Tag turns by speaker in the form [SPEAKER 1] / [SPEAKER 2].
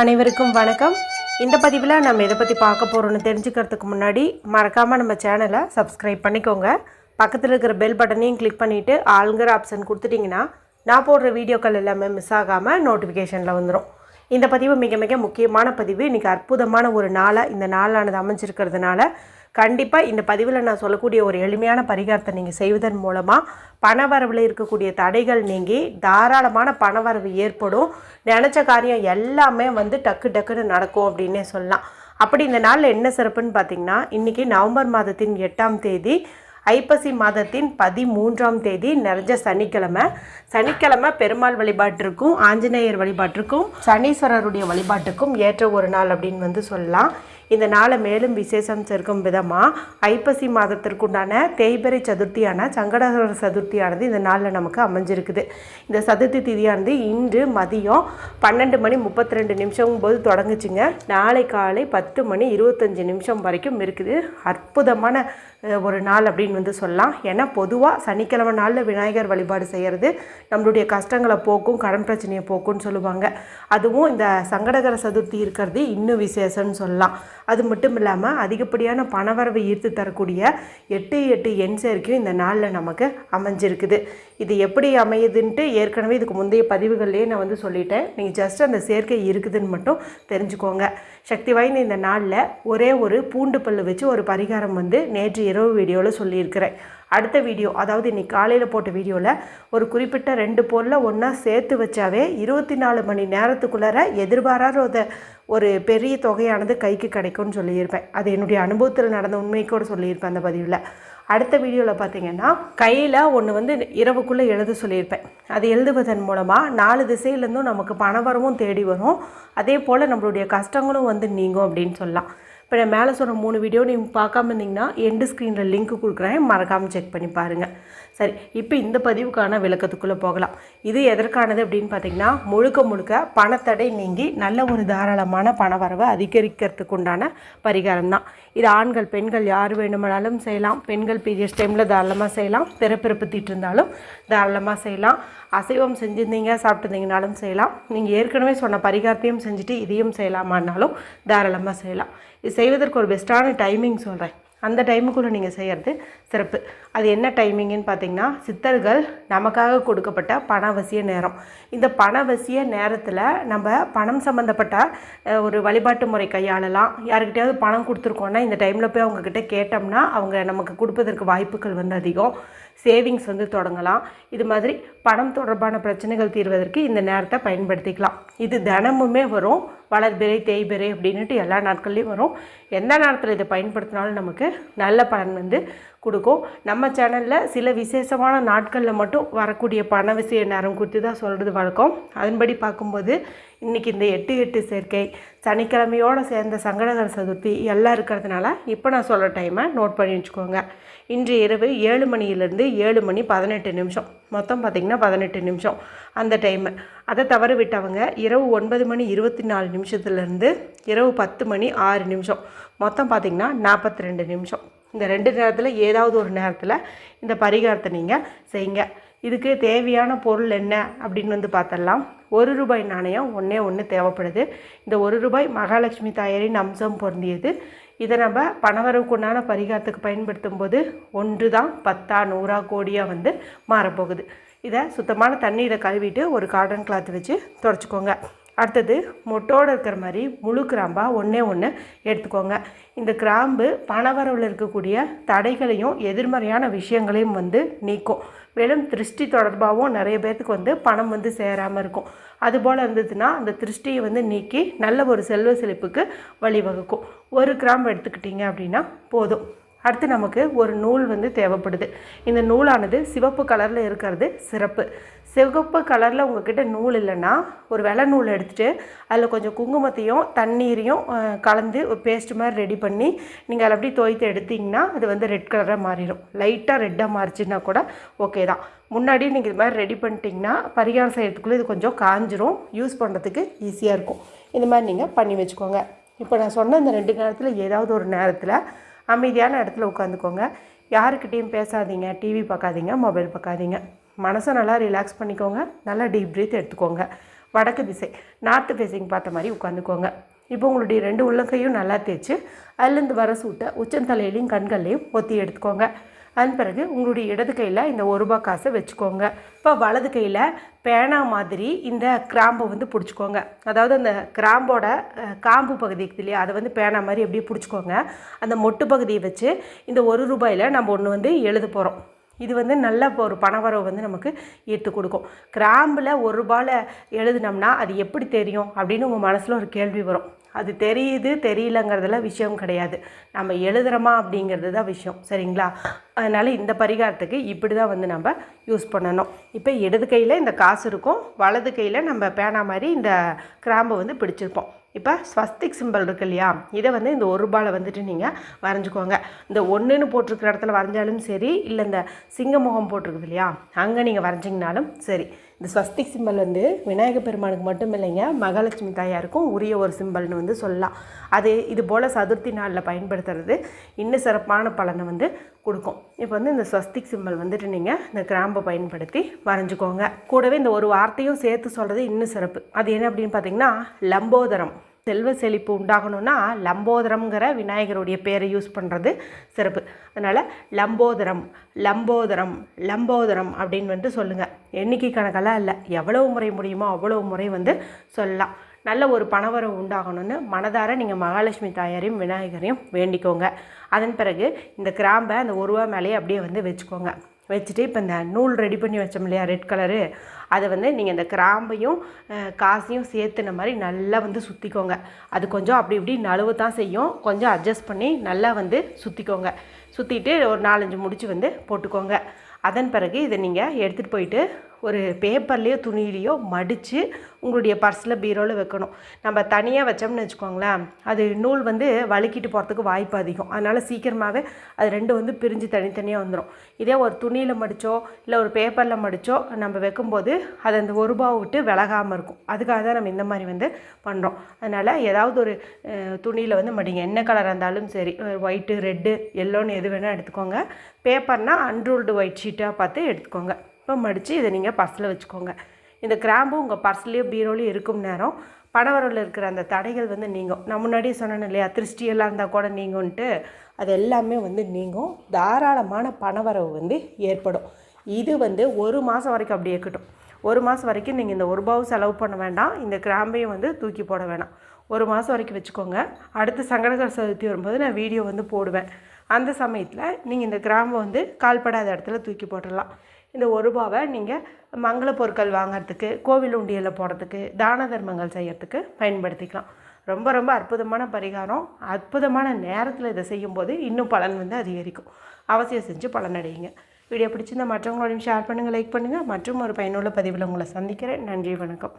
[SPEAKER 1] அனைவருக்கும் வணக்கம். இந்த பதிவில் நம்ம எதை பற்றி பார்க்க போகிறோம்னு தெரிஞ்சுக்கிறதுக்கு முன்னாடி மறக்காமல் நம்ம சேனலை சப்ஸ்கிரைப் பண்ணிக்கோங்க. பக்கத்தில் இருக்கிற பெல் பட்டனையும் கிளிக் பண்ணிவிட்டு ஆளுங்கிற ஆப்ஷன் கொடுத்துட்டிங்கன்னா நான் போடுற வீடியோக்கள் எல்லாமே மிஸ் ஆகாமல் நோட்டிஃபிகேஷனில் வந்துடும் இந்த பதிவு மிக மிக முக்கியமான பதிவு. இன்றைக்கி அற்புதமான ஒரு நாளாக இந்த நாளானது அமைஞ்சிருக்கிறதுனால கண்டிப்பாக இந்த பதிவில் நான் சொல்லக்கூடிய ஒரு எளிமையான பரிகாரத்தை நீங்கள் செய்வதன் மூலமாக பணவரவில் இருக்கக்கூடிய தடைகள் நீங்கி தாராளமான பணவரவு ஏற்படும். நினச்ச காரியம் எல்லாமே வந்து டக்கு டக்குன்னு நடக்கும் அப்படின்னே சொல்லலாம். அப்படி இந்த நாளில் என்ன சிறப்புன்னு பார்த்தீங்கன்னா இன்றைக்கி நவம்பர் மாதத்தின் எட்டாம் தேதி ஐப்பசி மாதத்தின் பதிமூன்றாம் தேதி நிறைஞ்ச சனிக்கிழமை. சனிக்கிழமை பெருமாள் வழிபாட்டிற்கும் ஆஞ்சநேயர் வழிபாட்டிற்கும் சனீஸ்வரருடைய வழிபாட்டுக்கும் ஏற்ற ஒரு நாள் அப்படின்னு வந்து சொல்லலாம். இந்த நாளை மேலும் விசேஷம் சேர்க்கும் விதமாக ஐப்பசி மாதத்திற்குண்டான தேய்பிறை சதுர்த்தியான சங்கடகர சதுர்த்தியானது இந்த நாளில் நமக்கு அமைஞ்சிருக்குது. இந்த சதுர்த்தி திதியானது இன்று மதியம் பன்னெண்டு மணி முப்பத்தி ரெண்டு நிமிஷம் போது தொடங்குச்சுங்க. நாளை காலை பத்து மணி இருபத்தஞ்சி நிமிஷம் வரைக்கும் இருக்குது. அற்புதமான ஒரு நாள் அப்படின்னு வந்து சொல்லலாம். ஏன்னா பொதுவாக சனிக்கிழமை நாளில் விநாயகர் வழிபாடு செய்கிறது நம்மளுடைய கஷ்டங்களை போக்கும் கடன் பிரச்சனையை போக்கும்னு சொல்லுவாங்க. அதுவும் இந்த சங்கடகர சதுர்த்தி இருக்கிறது இன்னும் விசேஷம்னு சொல்லலாம். அது மட்டும் இல்லாமல் அதிகப்படியான பணவரவை ஈர்த்து தரக்கூடிய எட்டு எட்டு எண் சேர்க்கையும் இந்த நாளில் நமக்கு அமைஞ்சிருக்குது. இது எப்படி அமையுதுன்ட்டு ஏற்கனவே இதுக்கு முந்தைய பதிவுகள்லேயே நான் வந்து சொல்லிட்டேன். நீங்கள் ஜஸ்ட் அந்த சேர்க்கை இருக்குதுன்னு மட்டும் தெரிஞ்சுக்கோங்க. சக்தி வாய்ந்த இந்த நாளில் ஒரே ஒரு பூண்டு பல்லு வச்சு ஒரு பரிகாரம் வந்து நேற்று இரவு வீடியோவில் சொல்லியிருக்கிறேன். அடுத்த வீடியோ அதாவது இன்னைக்கு காலையில் போட்ட வீடியோவில் ஒரு குறிப்பிட்ட ரெண்டு பொருளில் ஒன்றா சேர்த்து வச்சாவே இருபத்தி நாலு மணி நேரத்துக்குள்ளார எதிர்பாராத ஒரு- பெரிய தொகையானது கைக்கு கிடைக்கும்னு சொல்லியிருப்பேன். அது என்னுடைய அனுபவத்தில் நடந்த உண்மை கூட சொல்லியிருப்பேன் அந்த பதிவில். அடுத்த வீடியோவில் பார்த்தீங்கன்னா கையில் ஒன்று வந்து இரவுக்குள்ளே எழுத சொல்லியிருப்பேன். அது எழுதுவதன் மூலமாக நாலு திசையிலேருந்தும் நமக்கு பணவரமும் தேடி வரும். அதே போல் நம்மளுடைய கஷ்டங்களும் வந்து நீங்கும் அப்படின்னு சொல்லலாம். இப்போ நான் மேலே சொன்ன மூணு வீடியோ நீங்கள் பார்க்காம இருந்தீங்கன்னா எண்டு ஸ்க்ரீனில் லிங்க் கொடுக்குறேன். மறக்காமல் செக் பண்ணி பாருங்கள் சரி இப்போ இந்த பதிவுக்கான விளக்கத்துக்குள்ளே போகலாம். இது எதற்கானது அப்படின்னு பார்த்தீங்கன்னா முழுக்க முழுக்க பணத்தடை நீங்கி நல்ல ஒரு தாராளமான பணவரவை அதிகரிக்கிறதுக்கு உண்டான பரிகாரம் தான். இது ஆண்கள் பெண்கள் யார் வேணுமானாலும் செய்யலாம். பெண்கள் பீரியட்ஸ் டைமில் தாராளமாக செய்யலாம். பிறப்பிறப்பு தீட்டு இருந்தாலும் தாராளமாக செய்யலாம். அசைவம் செஞ்சுருந்தீங்க சாப்பிட்டுருந்தீங்கனாலும் செய்யலாம். நீங்கள் ஏற்கனவே சொன்ன பரிகாரத்தையும் செஞ்சுட்டு இதையும் செய்யலாமான்னாலும் தாராளமாக செய்யலாம். இது செய்வதற்கு ஒரு பெஸ்ட்டான டைமிங் சொல்கிறேன் அந்த டைமுக்குள்ளே நீங்கள் செய்கிறது சிறப்பு. அது என்ன டைமிங்குன்னு பார்த்தீங்கன்னா சித்தர்கள் நமக்காக கொடுக்கப்பட்ட பணவசிய நேரம். இந்த பணவசிய நேரத்தில் நம்ம பணம் சம்மந்தப்பட்ட ஒரு வழிபாட்டு முறை கையாளலாம். யாருக்கிட்டையாவது பணம் கொடுத்துருக்கோன்னா இந்த டைமில் போய் அவங்கக்கிட்ட கேட்டோம்னா அவங்க நமக்கு கொடுப்பதற்கு வாய்ப்புகள் வந்து அதிகம். சேவிங்ஸ் வந்து தொடங்கலாம். இது மாதிரி பணம் தொடர்பான பிரச்சனைகள் தீர்வதற்கு இந்த நேரத்தை பயன்படுத்திக்கலாம். இது தினமுமே வரும். வளர்பிறை தேய்பிறை அப்படின்ட்டு எல்லா நாட்கள்லேயும் வரும். எந்த நேரத்தில் இதை பயன்படுத்தினாலும் நமக்கு நல்ல பலன் வந்து கொடுக்கும். நம்ம சேனலில் சில விசேஷமான நாட்களில் மட்டும் வரக்கூடிய பண விஷய நேரம் குறித்து தான் சொல்கிறது வழக்கம். அதன்படி பார்க்கும்போது இன்றைக்கி இந்த எட்டு எட்டு சேர்க்கை சனிக்கிழமையோடு சேர்ந்த சங்கடகர சதுர்த்தி எல்லாம் இருக்கிறதுனால இப்போ நான் சொல்கிற டைமை நோட் பண்ணி வச்சுக்கோங்க. இன்று இரவு ஏழு மணியிலேருந்து ஏழு மணி பதினெட்டு நிமிஷம். மொத்தம் பார்த்திங்கன்னா பதினெட்டு நிமிஷம் அந்த டைமு அதை தவற விட்டவங்க இரவு ஒன்பது மணி இருபத்தி நாலு நிமிஷத்துலேருந்து இரவு பத்து மணி ஆறு நிமிஷம். மொத்தம் பார்த்திங்கன்னா நாற்பத்தி ரெண்டு நிமிஷம். இந்த ரெண்டு நேரத்தில் ஏதாவது ஒரு நேரத்தில் இந்த பரிகாரத்தை நீங்கள் செய்யுங்க. இதுக்கு தேவையான பொருள் என்ன அப்படின்னு வந்து பார்த்தலாம் ஒரு ரூபாய் நாணயம் ஒன்றே ஒன்று தேவைப்படுது. இந்த ஒரு ரூபாய் மகாலட்சுமி தாயாரின் அம்சம் பொருந்தியது. இதை நம்ம பணவரவுக்குண்டான பரிகாரத்துக்கு பயன்படுத்தும் போது ஒன்று தான் பத்தா நூறா கோடியாக வந்து மாறப்போகுது. இதை சுத்தமான தண்ணீரை கழுவிட்டு ஒரு காட்டன் கிளாத் வச்சு துடைச்சிக்கோங்க. அடுத்தது மொட்டோடு இருக்கிற மாதிரி முழு கிராம்பாக ஒன்றே ஒன்று எடுத்துக்கோங்க. இந்த கிராம்பு பணவரவில் இருக்கக்கூடிய தடைகளையும் எதிர்மறையான விஷயங்களையும் வந்து நீக்கும். மேலும் திருஷ்டி தொடர்பாகவும் நிறைய பேர்த்துக்கு வந்து பணம் வந்து சேராமல் இருக்கும். அதுபோல் இருந்ததுன்னா அந்த திருஷ்டியை வந்து நீக்கி நல்ல ஒரு செல்வ செழிப்புக்கு வழிவகுக்கும். ஒரு கிராம்பு எடுத்துக்கிட்டிங்க அப்படின்னா போதும். அடுத்து நமக்கு ஒரு நூல் வந்து தேவைப்படுது. இந்த நூலானது சிவப்பு கலரில் இருக்கிறது சிறப்பு. சிவப்பு கலரில் உங்ககிட்ட நூல் இல்லைன்னா ஒரு வெள்ளை நூல் எடுத்துகிட்டு அதில் கொஞ்சம் குங்குமத்தையும் தண்ணீரையும் கலந்து ஒரு பேஸ்ட் மாதிரி ரெடி பண்ணி நீங்கள் அதில் அப்படியே தோய்த்து எடுத்தீங்கன்னா அது வந்து ரெட் கலராக மாறிடும். லைட்டாக ரெட்டாக மாறிச்சுன்னா கூட ஓகே தான். முன்னாடி நீங்கள் இது மாதிரி ரெடி பண்ணிட்டீங்கன்னா பரிகாரம் செய்கிறதுக்குள்ளே இது கொஞ்சம் காஞ்சிரும். யூஸ் பண்ணுறதுக்கு ஈஸியாக இருக்கும். இந்த மாதிரி நீங்கள் பண்ணி வச்சுக்கோங்க. இப்போ நான் சொன்ன இந்த ரெண்டு நேரத்தில் ஏதாவது ஒரு நேரத்தில் அமைதியான இடத்துல உட்காந்துக்கோங்க. யாருக்கிட்டேயும் பேசாதீங்க டிவி பார்க்காதீங்க மொபைல் பார்க்காதீங்க. மனசை நல்லா ரிலாக்ஸ் பண்ணிக்கோங்க. நல்லா டீப் ப்ரீத் எடுத்துக்கோங்க. வடக்கு திசை நார்த்து ஃபேஸிங் பார்த்த மாதிரி உட்காந்துக்கோங்க. இப்போ உங்களுடைய ரெண்டு உள்ளங்கையும் நல்லா தேய்ச்சி அதுலேருந்து வர சூட்டை உச்சந்தலையிலையும் கண்கள்லையும் ஒத்தி எடுத்துக்கோங்க. அதன் பிறகு உங்களுடைய இடது கையில் இந்த ஒரு ரூபாய் காசை வச்சுக்கோங்க. இப்போ வலது கையில் பேனா மாதிரி இந்த கிராம்பை வந்து பிடிச்சிக்கோங்க. அதாவது அந்த கிராம்போட காம்பு பகுதி இருக்குது இல்லையா அதை வந்து பேனா மாதிரி அப்படியே பிடிச்சிக்கோங்க. அந்த மொட்டு பகுதியை வச்சு இந்த ஒரு ரூபாயில் நம்ம ஒன்று வந்து எழுத போகிறோம் இது வந்து நல்ல ஒரு பணவரவு வந்து நமக்கு ஈர்த்து கொடுக்கும். கிராம்பில் ஒரு ரூபாயில் எழுதுனோம்னா அது எப்படி தெரியும்? அப்படின்னு உங்கள் மனசில் ஒரு கேள்வி வரும். அது தெரியுது தெரியலங்கிறதெல்லாம் விஷயம் கிடையாது. நம்ம எழுதுகிறோமா அப்படிங்கிறது தான் விஷயம். சரிங்களா? அதனால் இந்த பரிகாரத்துக்கு இப்படி தான் வந்து நம்ம யூஸ் பண்ணணும். இப்போ இடது கையில் இந்த காசு இருக்கும். வலது கையில் நம்ம பேனா மாதிரி இந்த கிராம்பை வந்து பிடிச்சிருப்போம். இப்போ ஸ்வஸ்திக் சிம்பிள் இருக்கு இல்லையா? இதை வந்து இந்த ஒரு ரூபாயில் வந்துட்டு நீங்கள் வரைஞ்சிக்கோங்க. இந்த ஒன்றுன்னு போட்டிருக்கிற இடத்துல வரைஞ்சாலும் சரி இல்லை இந்த சிங்க முகம் போட்டிருக்குது இல்லையா? அங்கே நீங்கள் வரைஞ்சிங்கனாலும் சரி. இந்த ஸ்வஸ்திக் சிம்பிள் வந்து விநாயக பெருமானுக்கு மட்டும் இல்லைங்க மகாலட்சுமி தாயாருக்கும் உரிய ஒரு சிம்பிள்னு வந்து சொல்லலாம். அது இது போல் சதுர்த்தி நாளில் பயன்படுத்துறது இன்னும் சிறப்பான பலனை வந்து கொடுக்கும். இப்போ வந்து இந்த ஸ்வஸ்திக் சிம்பிள் வந்துட்டு நீங்கள் இந்த கிராம்பை பயன்படுத்தி வரைஞ்சிக்கோங்க. கூடவே இந்த ஒரு வார்த்தையும் சேர்த்து சொல்கிறது இன்னும் சிறப்பு. அது என்ன அப்படின்னு பார்த்தீங்கன்னா லம்போதரம். செல்வ செழிப்பு உண்டாகணும்னா லம்போதரம்ங்கிற விநாயகருடைய பேரை யூஸ் பண்ணுறது சிறப்பு. அதனால் லம்போதரம் லம்போதரம் லம்போதரம் அப்படின்னு வந்து சொல்லுங்கள் எண்ணிக்கை கணக்கெல்லாம் இல்லை. எவ்வளவு முறை முடியுமோ அவ்வளவு முறை வந்து சொல்லலாம். நல்ல ஒரு பணவரவு உண்டாகணும்னு மனதார நீங்கள் மகாலட்சுமி தாயாரையும் விநாயகரையும் வேண்டிக்கோங்க. அதன் பிறகு இந்த கிராம்பை அந்த ஒரு ரூபா மேலேயே அப்படியே வந்து வச்சுக்கோங்க. வச்சுட்டு இப்போ இந்த நூல் ரெடி பண்ணி வச்சோம் இல்லையா ரெட் கலரு அதை வந்து நீங்கள் இந்த கிராம்பையும் காசையும் சேர்த்துன மாதிரி நல்லா வந்து சுற்றிக்கோங்க அது கொஞ்சம் அப்படி இப்படி நழுவு தான் செய்யும். கொஞ்சம் அட்ஜஸ்ட் பண்ணி நல்லா வந்து சுற்றிக்கோங்க சுற்றிட்டு ஒரு நாலஞ்சு முடிச்சு வந்து போட்டுக்கோங்க. அதன் பிறகு இதை நீங்கள் எடுத்துகிட்டு போயிட்டு ஒரு பேப்பர்லேயோ துணியிலையோ மடித்து உங்களுடைய பர்ஸில் பீரோவில் வைக்கணும். நம்ம தனியாக வச்சோம்னு வச்சுக்கோங்களேன் அது நூல் வந்து வழுக்கிட்டு போகிறதுக்கு வாய்ப்பு அதிகம். அதனால் சீக்கிரமாகவே அது ரெண்டும் வந்து பிரிஞ்சு தனித்தனியாக வந்துடும் இதே ஒரு துணியில் மடித்தோ இல்லை ஒரு பேப்பரில் மடித்தோ நம்ம வைக்கும்போது அது அந்த ஒரு ரூபாவை விட்டு விலகாமல் இருக்கும். அதுக்காக தான் நம்ம இந்த மாதிரி வந்து பண்ணுறோம் அதனால் ஏதாவது ஒரு துணியில் வந்து மடிங்க. என்ன கலராக இருந்தாலும் சரி ஒயிட்டு ரெட்டு எல்லோன்னு எது வேணால் எடுத்துக்கோங்க. பேப்பர்னால் அன்ரூல்டு ஒயிட் ஷீட்டாக பார்த்து எடுத்துக்கோங்க. இப்போ மடித்து இதை நீங்கள் பர்ஸில் வச்சுக்கோங்க. இந்த கிராம்பு உங்கள் பர்ஸ்லேயோ பீரோலையும் இருக்கும் நேரம் பணவரவில் இருக்கிற அந்த தடைகள் வந்து நீங்கும். நான் முன்னாடியே சொன்னேன் இல்லையா திருஷ்டியெல்லாம் இருந்தால் கூட நீங்கும்ன்ட்டு. அது எல்லாமே வந்து நீங்கும். தாராளமான பணவரவு வந்து ஏற்படும். இது வந்து ஒரு மாதம் வரைக்கும் அப்படியே இருக்கட்டும். ஒரு மாதம் வரைக்கும் நீங்கள் இந்த ஒரு ரூபாவும் செலவு பண்ண வேண்டாம். இந்த கிராம்பையும் வந்து தூக்கி போட வேணாம். ஒரு மாதம் வரைக்கும் வச்சுக்கோங்க. அடுத்து சங்கடகர சதுர்த்தி வரும்போது நான் வீடியோ வந்து போடுவேன். அந்த சமயத்தில் நீங்கள் இந்த கிராம்பை வந்து கால்படாத இடத்துல தூக்கி போட்டுடலாம். இந்த ஒரு ரூபாவை நீங்கள் மங்கள பொருட்கள் வாங்கிறதுக்கு கோவில் உண்டியலில் போடுறதுக்கு தான தர்மங்கள் செய்கிறதுக்கு பயன்படுத்திக்கலாம். ரொம்ப ரொம்ப அற்புதமான பரிகாரம். அற்புதமான நேரத்தில் இதை செய்யும்போது இன்னும் பலன் வந்து அதிகரிக்கும். அவசியம் செஞ்சு பலனடையுங்க வீடியோ பிடிச்சிருந்தால் மற்றவங்களோடையும் ஷேர் பண்ணுங்கள் லைக் பண்ணுங்கள் மற்றும் ஒரு பயனுள்ள பதிவில் உங்களை சந்திக்கிறேன். நன்றி வணக்கம்.